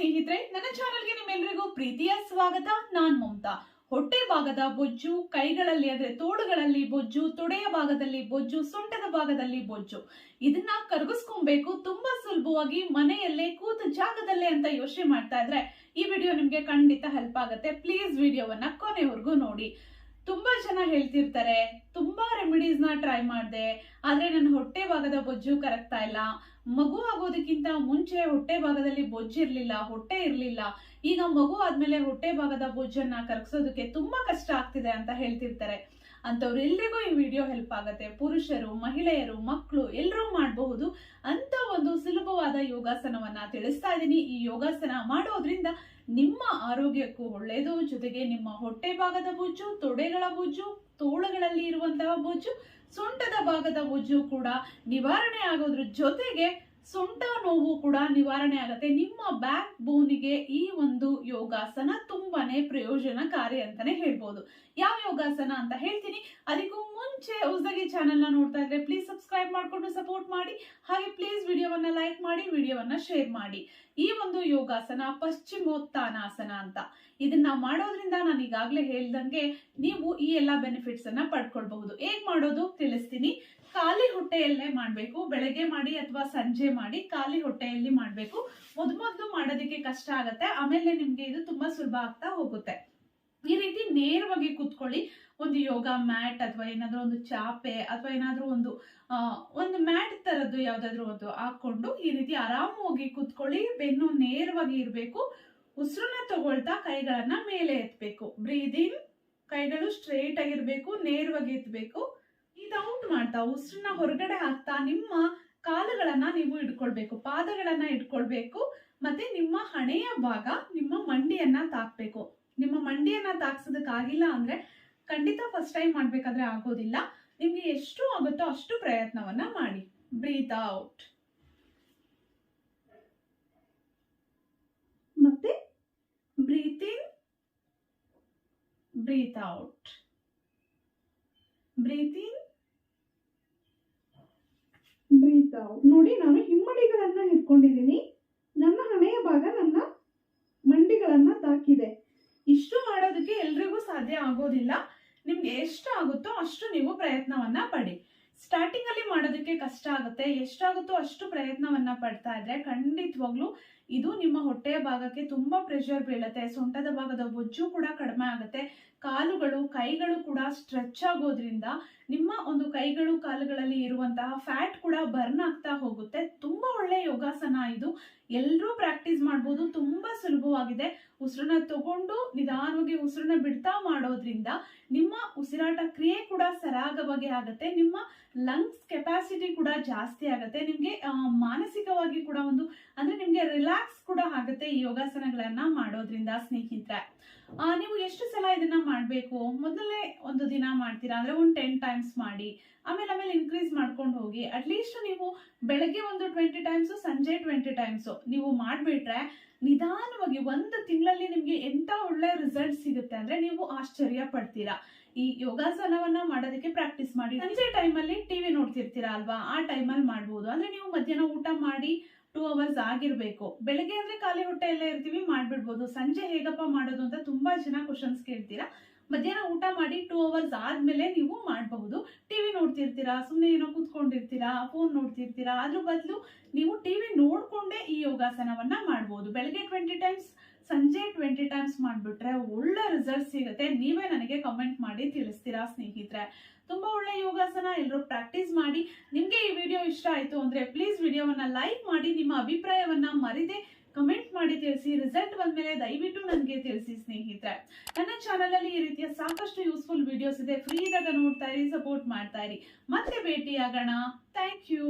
ಸ್ನೇಹಿತರೆ, ನನ್ನ ಚಾನೆಲ್ಗೆ ನಿಮ್ಮೆಲ್ಲರಿಗೂ ಪ್ರೀತಿಯ ಸ್ವಾಗತ. ನಾನ್ ಮಮತಾ. ಹೊಟ್ಟೆ ಭಾಗದ ಬೊಜ್ಜು, ಕೈಗಳಲ್ಲಿ ಅಂದ್ರೆ ತೋಳುಗಳಲ್ಲಿ ಬೊಜ್ಜು, ತೊಡೆಯ ಭಾಗದಲ್ಲಿ ಬೊಜ್ಜು, ಸೊಂಟದ ಭಾಗದಲ್ಲಿ ಬೊಜ್ಜು. ಇದನ್ನ ಕರಗಿಸ್ಕೊಬೇಕು, ತುಂಬಾ ಸುಲಭವಾಗಿ ಮನೆಯಲ್ಲೇ ಕೂತ ಜಾಗದಲ್ಲೇ ಅಂತ ಯೋಚನೆ ಮಾಡ್ತಾ ಇದ್ರೆ ಈ ವಿಡಿಯೋ ನಿಮ್ಗೆ ಖಂಡಿತ ಹೆಲ್ಪ್ ಆಗುತ್ತೆ. ಪ್ಲೀಸ್ ವಿಡಿಯೋವನ್ನ ಕೊನೆವರೆಗೂ ನೋಡಿ. ತುಂಬಾ ಜನ ಹೇಳ್ತಿರ್ತಾರೆ, ತುಂಬಾ ರೆಮಿಡೀಸ್ನ ಟ್ರೈ ಮಾಡಿದೆ, ಆದ್ರೆ ನನ್ನ ಹೊಟ್ಟೆ ಭಾಗದ ಬೊಜ್ಜು ಕರಗ್ತಾ ಇಲ್ಲ. ಮಗು ಆಗೋದಕ್ಕಿಂತ ಮುಂಚೆ ಹೊಟ್ಟೆ ಭಾಗದಲ್ಲಿ ಬೊಜ್ಜಿರ್ಲಿಲ್ಲ ಹೊಟ್ಟೆ ಇರಲಿಲ್ಲ, ಈಗ ಮಗು ಆದ್ಮೇಲೆ ಹೊಟ್ಟೆ ಭಾಗದ ಬೊಜ್ಜನ್ನ ಕರಗಿಸೋದಕ್ಕೆ ತುಂಬಾ ಕಷ್ಟ ಆಗ್ತಿದೆ ಅಂತ ಹೇಳ್ತಿರ್ತಾರೆ. ಅಂತವ್ರೆಲ್ರಿಗೂ ಈ ವಿಡಿಯೋ ಹೆಲ್ಪ್ ಆಗುತ್ತೆ. ಪುರುಷರು, ಮಹಿಳೆಯರು ಮಕ್ಕಳು ಎಲ್ಲರೂ ಮಾಡಬಹುದು. ಅಂತ ಸುಲಭವಾದ ಯೋಗಾಸನವನ್ನ ತಿಳಿಸ್ತಾ ಇದ್ದೀನಿ. ಈ ಯೋಗಾಸನ ಮಾಡೋದ್ರಿಂದ ನಿಮ್ಮ ಆರೋಗ್ಯಕ್ಕೂ ಒಳ್ಳೆಯದು ಜೊತೆಗೆ ನಿಮ್ಮ ಹೊಟ್ಟೆ ಭಾಗದ ಬೊಜ್ಜು ತೊಡೆಗಳ ಬೊಜ್ಜು ತೋಳುಗಳಲ್ಲಿ ಇರುವಂತಹ ಬೊಜ್ಜು ಸೊಂಟದ ಭಾಗದ ಬೊಜ್ಜು ಕೂಡ ನಿವಾರಣೆ ಆಗೋದ್ರ ಜೊತೆಗೆ ಸೊಂಟ ನೋವು ಕೂಡ ನಿವಾರಣೆ ಆಗುತ್ತೆ. ನಿಮ್ಮ ಬ್ಯಾಕ್ ಬೋನಿಗೆ ಈ ಒಂದು ಯೋಗಾಸನ ತುಂಬಾನೇ ಪ್ರಯೋಜನಕಾರಿ ಅಂತಾನೆ ಹೇಳ್ಬೋದು. ಯಾವ ಯೋಗಾಸನ ಅಂತ ಹೇಳ್ತೀನಿ. ಅದಕ್ಕೂ ಮುಂಚೆ ಹೊಸದಾಗಿ ಚಾನೆಲ್ನ ನೋಡ್ತಾ ಇದ್ರೆ ಪ್ಲೀಸ್ ಸಬ್ಸ್ಕ್ರೈಬ್ ಮಾಡಿಕೊಂಡು ಸಪೋರ್ಟ್ ಮಾಡಿ. ಹಾಗೆ ಪ್ಲೀಸ್ ವಿಡಿಯೋವನ್ನ ಲೈಕ್ ಮಾಡಿ, ವಿಡಿಯೋವನ್ನ ಶೇರ್ ಮಾಡಿ. ಈ ಒಂದು ಯೋಗಾಸನ ಪಶ್ಚಿಮೋತ್ಥಾನಾಸನ ಅಂತ. ಇದನ್ನ ಮಾಡೋದ್ರಿಂದ ನಾನು ಈಗಾಗಲೇ ಹೇಳ್ದಂಗೆ ನೀವು ಈ ಎಲ್ಲಾ ಬೆನಿಫಿಟ್ಸ್ ಅನ್ನ ಪಡ್ಕೊಳ್ಬಹುದು. ಹೇಗ್ ಮಾಡೋದು ತಿಳಿಸ್ತೀನಿ. ಖಾಲಿ ಹೊಟ್ಟೆಯಲ್ಲೇ ಮಾಡಬೇಕು. ಬೆಳಗ್ಗೆ ಮಾಡಿ ಅಥವಾ ಸಂಜೆ ಮಾಡಿ ಖಾಲಿ ಹೊಟ್ಟೆಯಲ್ಲಿ ಮಾಡಬೇಕು. ಮೊದ್ಮೊದ್ಲು ಮಾಡೋದಕ್ಕೆ ಕಷ್ಟ ಆಗತ್ತೆ. ಆಮೇಲೆ ನಿಮ್ಗೆ ಇದು ತುಂಬಾ ಸುಲಭ ಆಗ್ತಾ ಹೋಗುತ್ತೆ. ಈ ರೀತಿ ನೇರವಾಗಿ ಕೂತ್ಕೊಳ್ಳಿ. ಒಂದು ಯೋಗ ಮ್ಯಾಟ್ ಅಥವಾ ಏನಾದ್ರೂ ಒಂದು ಚಾಪೆ ಅಥವಾ ಏನಾದ್ರೂ ಒಂದು ಒಂದು ಮ್ಯಾಟ್ ತರದ್ದು ಯಾವ್ದಾದ್ರು ಒಂದು ಹಾಕೊಂಡು ಈ ರೀತಿ ಆರಾಮವಾಗಿ ಕೂತ್ಕೊಳ್ಳಿ. ಬೆನ್ನು ನೇರವಾಗಿ ಇರಬೇಕು. ಉಸಿರನ್ನ ತಗೊಳ್ತಾ ಕೈಗಳನ್ನ ಮೇಲೆ ಎತ್ತಬೇಕು ಬ್ರೀದಿಂಗ್ ಕೈಗಳು ಸ್ಟ್ರೇಟ್ ಆಗಿರ್ಬೇಕು, ನೇರವಾಗಿ ಎತ್ತಬೇಕು ಇದು ಔಟ್ ಮಾಡ್ತಾ, ಉಸಿರನ್ನ ಹೊರಗಡೆ ಹಾಕ್ತಾ, ನಿಮ್ಮ ಕಾಲುಗಳನ್ನ ನೀವು ಇಟ್ಕೊಳ್ಬೇಕು. ಪಾದಗಳನ್ನ ಇಟ್ಕೊಳ್ಬೇಕು. ಮತ್ತೆ ನಿಮ್ಮ ಹಣೆಯ ಭಾಗ, ನಿಮ್ಮ ಮಂಡಿಯನ್ನ ತಾಕ್ಬೇಕು. ನಿಮ್ಮ ಮಂಡಿಯನ್ನ ತಾಕ್ಸೋದಕ್ಕಾಗಿಲ್ಲ ಅಂದ್ರೆ ಖಂಡಿತ ಫಸ್ಟ್ ಟೈಮ್ ಮಾಡ್ಬೇಕಾದ್ರೆ ಆಗೋದಿಲ್ಲ. ನಿಮ್ಗೆ ಎಷ್ಟು ಆಗುತ್ತೋ ಅಷ್ಟು ಪ್ರಯತ್ನವನ್ನ ಮಾಡಿ. ಬ್ರೀತ್ ಔಟ್ ಮತ್ತೆ breathe breathe out breathe breathe out ನೋಡಿ, ನಾನು ಹಿಮ್ಮಡಿಗಳನ್ನ ಇಟ್ಕೊಂಡಿದ್ದೀನಿ ನನ್ನ ಹಣೆಯ ಭಾಗ ನನ್ನ ಮಂಡಿಗಳನ್ನ ತಾಕಿದೆ ಇಷ್ಟು ಮಾಡೋದಕ್ಕೆ ಎಲ್ರಿಗೂ ಸಾಧ್ಯ ಆಗೋದಿಲ್ಲ. ನಿಮ್ಗೆ ಎಷ್ಟು ಆಗುತ್ತೋ ಅಷ್ಟು ನೀವು ಪ್ರಯತ್ನವನ್ನ ಪಡಿ. ಸ್ಟಾರ್ಟಿಂಗ್ ಅಲ್ಲಿ ಮಾಡೋದಕ್ಕೆ ಕಷ್ಟ ಆಗುತ್ತೆ. ಎಷ್ಟಾಗುತ್ತೋ ಅಷ್ಟು ಪ್ರಯತ್ನವನ್ನ ಪಡ್ತಾ ಇದ್ರೆ ಖಂಡಿತವಾಗ್ಲೂ ಇದು ನಿಮ್ಮ ಹೊಟ್ಟೆಯ ಭಾಗಕ್ಕೆ ತುಂಬಾ ಪ್ರೆಷರ್ ಬೀಳುತ್ತೆ. ಸೊಂಟದ ಭಾಗದ ಬೊಜ್ಜು ಕೂಡ ಕಡಿಮೆ ಆಗುತ್ತೆ. ಕಾಲುಗಳು, ಕೈಗಳು ಕೂಡ ಸ್ಟ್ರೆಚ್ ಆಗೋದ್ರಿಂದ ನಿಮ್ಮ ಒಂದು ಕೈಗಳು, ಕಾಲುಗಳಲ್ಲಿ ಇರುವಂತಹ ಫ್ಯಾಟ್ ಕೂಡ ಬರ್ನ್ ಆಗ್ತಾ ಹೋಗುತ್ತೆ. ತುಂಬಾ ಒಳ್ಳೆ ಯೋಗಾಸನ ಇದು. ಎಲ್ಲರೂ ಪ್ರಾಕ್ಟೀಸ್ ಮಾಡ್ಬೋದು. ತುಂಬಾ ಸುಲಭವಾಗಿದೆ. ಉಸಿರನ್ನ ತಗೊಂಡು ನಿಧಾನವಾಗಿ ಉಸಿರನ್ನ ಬಿಡ್ತಾ ಮಾಡೋದ್ರಿಂದ ನಿಮ್ಮ ಉಸಿರಾಟ ಕ್ರಿಯೆ ಕೂಡ ಸರಾಗವಾಗಿ ಆಗುತ್ತೆ. ನಿಮ್ಮ ಲಂಗ್ಸ್ ಕೆಪಾಸಿಟಿ ಕೂಡ ಜಾಸ್ತಿ ಆಗುತ್ತೆ. ನಿಮಗೆ ಮಾನಸಿಕವಾಗಿ ಕೂಡ ಒಂದು, ಅಂದ್ರೆ ನಿಮಗೆ ರಿಲ್ಯಾಕ್ಸ್ ಕೂಡ ಆಗುತ್ತೆ ಈ ಯೋಗಾಸನಗಳನ್ನ ಮಾಡೋದ್ರಿಂದ ಸ್ನೇಹಿತರೆ. ನೀವು ಎಷ್ಟು ಸಲ ಇದನ್ನ ಮಾಡಬೇಕು? ಮೊದಲೇ ಒಂದು ದಿನ ಮಾಡ್ತೀರಾ? ಅಂದ್ರೆ ಒಂದು ಟೆನ್ ಟೈಮ್ಸ್ ಮಾಡಿ, ಆಮೇಲೆ ಆಮೇಲೆ ಇನ್ಕ್ರೀಸ್ ಮಾಡ್ಕೊಂಡು ಹೋಗಿ ಅಟ್ಲೀಸ್ಟ್ ನೀವು ಬೆಳಗ್ಗೆ ಒಂದು ಟ್ವೆಂಟಿ ಟೈಮ್ಸ್ ಸಂಜೆ ಟ್ವೆಂಟಿ ಟೈಮ್ಸ್ ನೀವು ಮಾಡಿಬಿಟ್ರೆ ನಿಧಾನವಾಗಿ ಒಂದು ತಿಂಗಳಲ್ಲಿ ನಿಮಗೆ ಎಂತ ಒಳ್ಳೆ ರಿಸಲ್ಟ್ ಸಿಗುತ್ತೆ ಅಂದ್ರೆ ನೀವು ಆಶ್ಚರ್ಯ ಪಡ್ತೀರಾ. ಈ ಯೋಗಾಸನವನ್ನ ಮಾಡೋದಕ್ಕೆ ಪ್ರಾಕ್ಟೀಸ್ ಮಾಡಿ. ಸಂಜೆ ಟೈಮಲ್ಲಿ ಟಿವಿ ನೋಡ್ತಿರ್ತೀರಾ ಅಲ್ವಾ? ಆ ಟೈಮಲ್ಲಿ ಮಾಡ್ಬೋದು. ಅಂದ್ರೆ ನೀವು ಮಧ್ಯಾಹ್ನ ಊಟ ಮಾಡಿ ಟೂ ಅವರ್ಸ್ ಆಗಿರ್ಬೇಕು. ಬೆಳಗ್ಗೆ ಅಂದ್ರೆ ಖಾಲಿ ಹೊಟ್ಟೆಯಲ್ಲೇ ಇರ್ತೀವಿ, ಮಾಡ್ಬಿಡ್ಬೋದು. ಸಂಜೆ ಹೇಗಪ್ಪ ಮಾಡೋದು ಅಂತ ತುಂಬಾ ಜನ ಕ್ವಶನ್ಸ್ ಕೇಳ್ತೀರಾ? ಮಧ್ಯಾಹ್ನ ಊಟ ಮಾಡಿ ಟೂ ಅವರ್ಸ್ ಆದ್ಮೇಲೆ ನೀವು ಮಾಡಬಹುದು. ಟಿವಿ ನೋಡ್ತಿರ್ತೀರಾ ಸುಮ್ಮನೆ ಏನೋ ಕೂತ್ಕೊಂಡಿರ್ತೀರಾ ಫೋನ್ ನೋಡ್ತಿರ್ತೀರಾ ಅದ್ರ ಬದಲು ನೀವು ಟಿವಿ ನೋಡ್ಕೊಂಡೇ ಈ ಯೋಗಾಸನವನ್ನ ಮಾಡ್ಬೋದು. ಬೆಳಗ್ಗೆ ಟ್ವೆಂಟಿ ಟೈಮ್ಸ್ ಸಂಜೆ ಟ್ವೆಂಟಿ ಟೈಮ್ಸ್ ಮಾಡ್ಬಿಟ್ರೆ ಒಳ್ಳೆ ರಿಸಲ್ಟ್ ಸಿಗುತ್ತೆ. ನೀವೇ ನನಗೆ ಕಮೆಂಟ್ ಮಾಡಿ ತಿಳಿಸ್ತೀರಾ, ಸ್ನೇಹಿತರೆ. ತುಂಬಾ ಒಳ್ಳೆ ಯೋಗಾಸನ. ಎಲ್ಲರೂ ಪ್ರಾಕ್ಟೀಸ್ ಮಾಡಿ. ವಿಡಿಯೋ ಇಷ್ಟ ಆಯ್ತು ಅಂದ್ರೆ ಪ್ಲೀಸ್ ವಿಡಿಯೋವನ್ನ ಲೈಕ್ ಮಾಡಿ, ನಿಮ್ಮ ಅಭಿಪ್ರಾಯವನ್ನ ಮರಿದೆ ಕಮೆಂಟ್ ಮಾಡಿ ತಿಳಿಸಿ ರಿಸಲ್ಟ್ ಬಂದ್ಮೇಲೆ ದಯವಿಟ್ಟು ನನಗೆ ತಿಳಿಸಿ ಸ್ನೇಹಿತರೆ. ನನ್ನ ಚಾನಲ್ ಅಲ್ಲಿ ಈ ರೀತಿಯ ಸಾಕಷ್ಟು ಯೂಸ್ಫುಲ್ ವಿಡಿಯೋಸ್ ಇದೆ. ಫ್ರೀ ಇದ್ದಾಗ ನೋಡ್ತಾ ಇರಿ ಸಪೋರ್ಟ್ ಮಾಡ್ತಾ ಇರಿ. ಮತ್ತೆ ಭೇಟಿಯಾಗೋಣ. Thank you